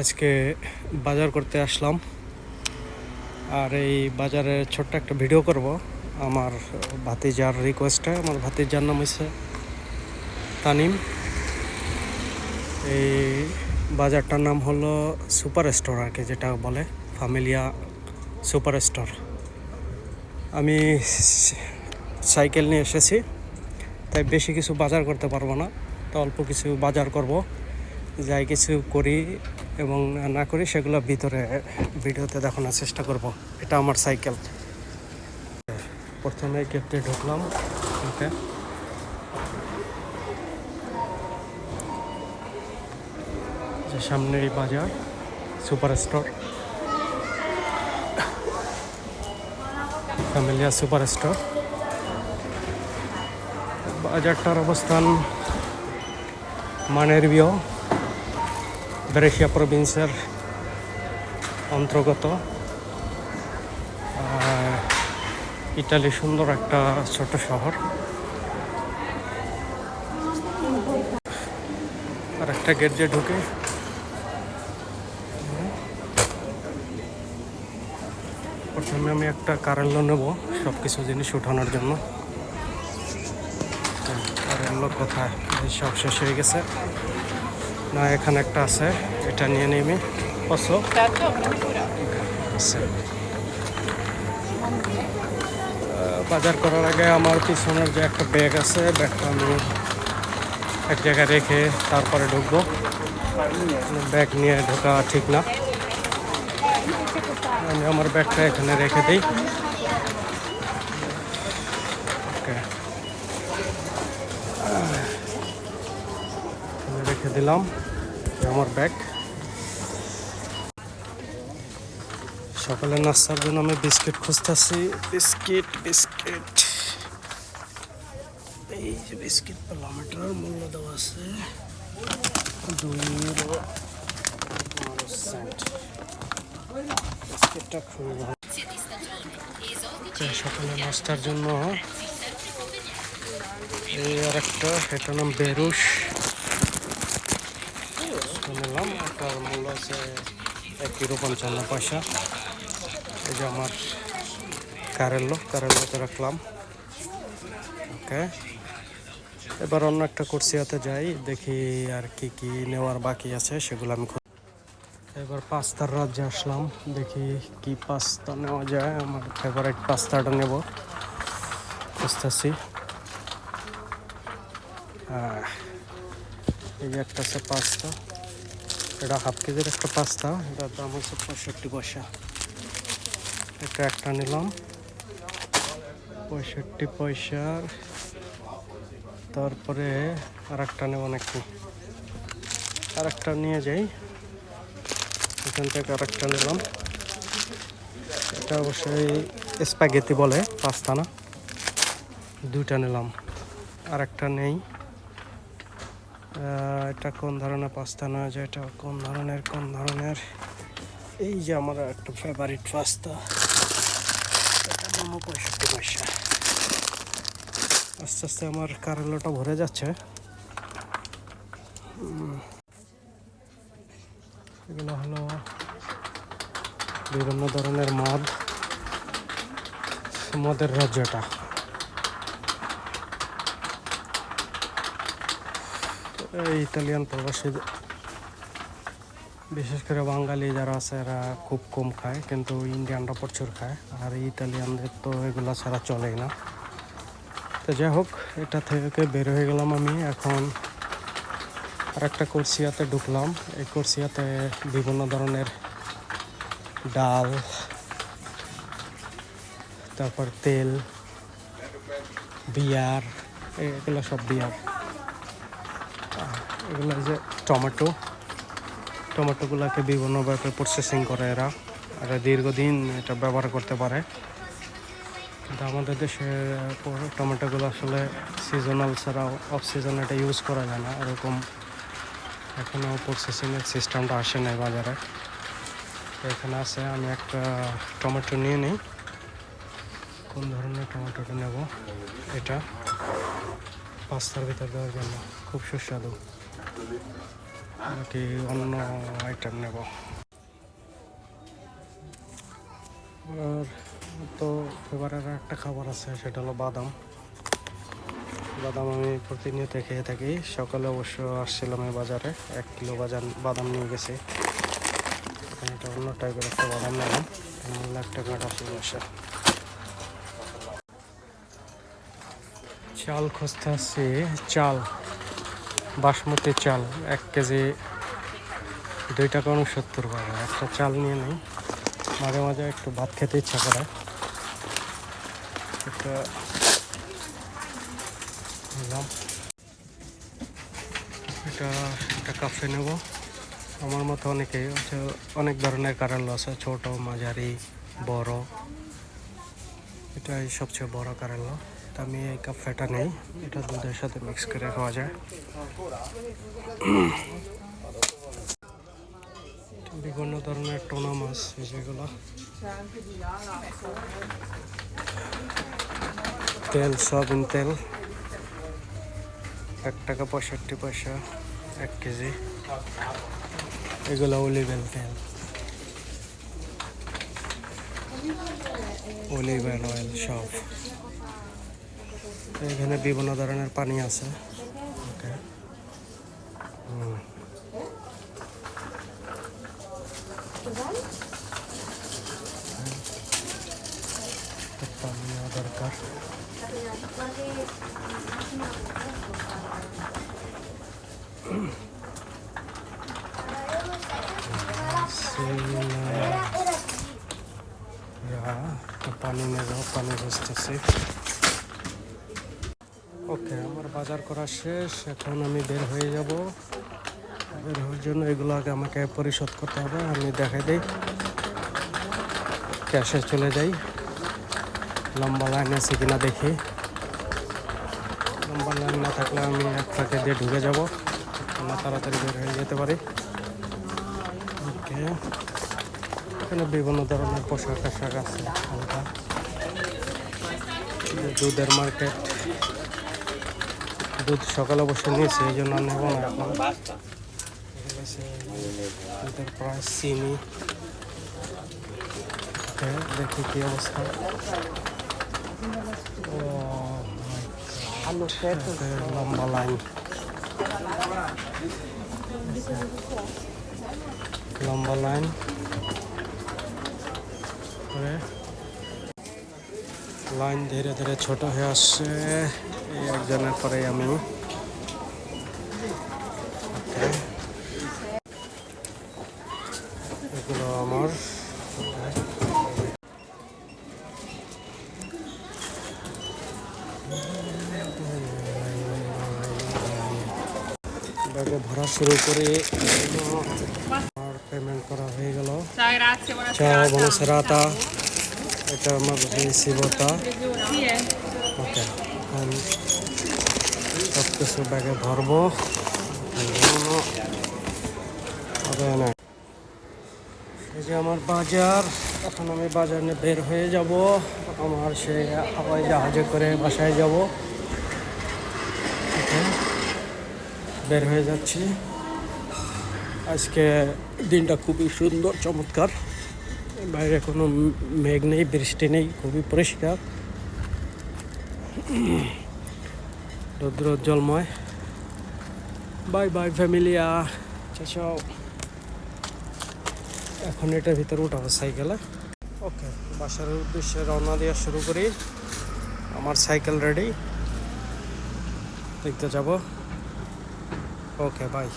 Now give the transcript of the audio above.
আজকে বাজার করতে আসলাম। আর এই বাজারে ছোট্ট একটা ভিডিও করব। আমার ভাতিজার রিকোয়েস্টে আমার ভাতিজার নাম হচ্ছে তানিম। এই বাজারটার নাম হলো সুপার স্টোর আর কি যেটা বলে, ফ্যামিলিয়া সুপার স্টোর। আমি সাইকেল নিয়ে এসেছি, তাই বেশি কিছু বাজার করতে পারব না, তো অল্প কিছু বাজার করব। যাই কিছু করি এবং না করি সেগুলো ভিতরে, ভিডিওতে দেখানোর চেষ্টা করব। এটা আমার সাইকেল। প্রথমে গেট ঢুকলাম। ওকে। যে সামনে এই বাজার, super store. Familia super store. বাজারটার অবস্থান মানেরবিও বেরেশিয়া প্রভিন্সের অন্তর্গত। ইটালি সুন্দর একটা ছোট শহর। আর একটা গেট দিয়ে ঢুকে। প্রথমে আমি একটা কারেল্লো নেব সব কিছু জিনিস উঠানোর জন্য। কারেল্লো কোথায় সব শেষ হয়ে গেছে। না, এখানে একটা আছে, এটা নিয়ে আমি। আছে বাজার করার আগে আমার পিছনের যে একটা ব্যাগ আছে, ব্যাগটা আমি এক জায়গায় রেখে তারপরে ঢুকবো। ব্যাগ নিয়ে ঢোকা ঠিক না। আমি আমার ব্যাগটা এখানে রেখে দিই ওকে এখানে রেখে দিলাম আমার ব্যাগ সকালে নাস্তার জন্য আমি বিস্কিট খুঁজতেছি। Biscuit biscuit. এই যে বিস্কিট পেলাম মূল্য দেওয়া আছে দুই ইউরো সেন্ট বিস্কিটটা খুবই ভালো। নাস্তার জন্য এই আর একটা এটার নাম বেরুশ নিলাম এটার মূল্য আছে এক ইউরো পঞ্চান্ন পয়সা। এই যে আমার কারেল্লো কারেল্লোতে রাখলাম। ওকে। এবার অন্য একটা কুর্সিয়াতে যাই, দেখি আর কি কি নেওয়ার বাকি আছে, সেগুলো আমি এবার পাস্তার রাজ্যে আসলাম, দেখি কি পাস্তা নেওয়া যায়। আমার ফেভারিট পাস্তাটা নেব। খুঁজতেছি। এই যে একটা আছে পাস্তা। এটা হাফ কেজির একটা পাস্তা, এটার দাম হচ্ছে পঁয়ষট্টি পয়সা। এটা একটা নিলাম। পঁয়ষট্টি পয়সার। তারপরে আর একটা নেব নাকি? আর একটা নিয়ে যাই। এখান থেকে আর একটা নিলাম। এটা অবশ্যই স্প্যাগেতি বলে, পাস্তা না। দুইটা নিলাম। আর একটা নেই। এটা কোন ধরনের পাস্তা নেওয়া যায়, এটা কোন ধরনের কোন ধরনের? এই যে আমার একটা ফেভারিট পাস্তা। এটা পঁয়ষট্টি পয়সা। আস্তে আস্তে আমার কারেলোটা ভরে যাচ্ছে। এগুলো হলো বিভিন্ন ধরনের মদ। মদের রাজ্যটা। ইতালিয়ান প্রবাসী বিশেষ করে বাঙালি যারা আছে, এরা খুব কম খায়, কিন্তু ইন্ডিয়ানরা প্রচুর খায়, আর ইতালিয়ানদের তো এগুলো ছাড়া চলেই না। তো যাই হোক, এটা থেকে বের হয়ে গেলাম আমি, এখন আর একটা কুরসিয়াতে ঢুকলাম। এই কুরসিয়াতে বিভিন্ন ধরনের ডাল, তারপর তেল, বিয়ার, এগুলো সব বিয়ার। এগুলো যে টমেটো, টমেটোগুলোকে বিভিন্নভাবে প্রসেসিং করে এরা। এরা দীর্ঘদিন এটা ব্যবহার করতে পারে। কিন্তু আমাদের দেশে টমেটোগুলো আসলে সিজনাল ছাড়াও অফ সিজন এটা ইউজ করা যায় না। এরকম এখনও প্রসেসিংয়ের সিস্টেমটা আসে নাই বাজারে। এখানে আছে, আমি একটা টমেটো নিয়ে নিই। কোন ধরনের টমেটোটা নেব? এটা। পাস্তার ভিতর দেওয়ার জন্য। খুব সুস্বাদু। নাকি অন্য আইটেম নেব। আর তো ফেভারের একটা খাবার আছে, সেটা হলো বাদাম। বাদাম আমি প্রতিনিয়ত খেয়ে থাকি। সকালে অবশ্য আসছিলাম এই বাজারে, এক কিলো বাজার বাদাম নিয়ে গেছি। একটা অন্য টাইপের একটা বাদাম নিলাম মূল্য এক টাকা আশি চাল খুঁজতে আসছি। চাল। বাসমতি চাল, এক কেজি দুই টাকা উনসত্তর পাবে একটা চাল নিয়ে নিই। মাঝে মাঝে একটু ভাত খেতে ইচ্ছা করে। একটা এটা একটা কাফে নেব। আমার মতো অনেকেই হচ্ছে অনেক ধরনের কারেন্ট আছে ছোট, মাঝারি, বড়। এটাই সবচেয়ে বড় কারেন্ট তা আমি এই কাফেটা নেই। এটা দুধের সাথে মিক্স করে খাওয়া যায়। বিভিন্ন ধরনের টোনা মাছ যেগুলো তেল, সয়াবিন তেল। এক টাকা পঁয়ষট্টি পয়সা, এক কেজি। এগুলো অলিভেল তেল। অলিভেল অয়েল সব। এখানে বিভিন্ন ধরনের পানি আছে। ওকে হুম। পানি নেওয়া দরকার। পানি নেব পানি বুঝতেছি ওকে আমার বাজার করা শেষ, এখন আমি বের হয়ে যাব। বের হওয়ার জন্য এগুলো আগে আমাকে পরিশোধ করতে হবে, আমি দেখাই দিই। ক্যাশে চলে যাই। লম্বা লাইন আছে কিনা দেখি। লম্বা লাইন না থাকলে আমি এক ফাঁকে দিয়ে ঢুকে যাব। আমরা তাড়াতাড়ি বের হয়ে যেতে পারি। ওকে। এখানে বিভিন্ন ধরনের পোশাক আশাক আছে, হালকা। দুধের মার্কেট। দুধ সকালে বসে নিয়েছি এই জন্য নেব না এখন দুধের প্রাইস চিনি। দেখি কি অবস্থা। লম্বা লাইন। লম্বা লাইন। লাইন ধীরে ধীরে ছোট হয়ে আসছে। একজনের পরে আমি। এগুলো আমার। ব্যাগে ভরা শুরু করে আমার পেমেন্ট করা হয়ে গেল। serata. এটা আমার সিবতা. ওকে এখন সব কিছু ব্যাগে ভরবো হবে না। এই যে আমার বাজার, এখন আমি বাজার নিয়ে বের হয়ে যাব। আমার সেই হাওয়াই জাহাজে করে বাসায় যাব। বের হয়ে যাচ্ছি। আজকে দিনটা খুবই সুন্দর, চমৎকার। বাইরে কোনো মেঘ নেই, বৃষ্টি নেই, খুবই পরিষ্কার। রৌদ্রোজ্জ্বলময়। বাই বাই ফ্যামিলিয়া চাচাও এখন এটার ভিতরে উঠাবো সাইকেলে ওকে বাসার উদ্দেশ্যে রওনা দেওয়া শুরু করি। আমার সাইকেল রেডি দেখতে যাব। Okay bye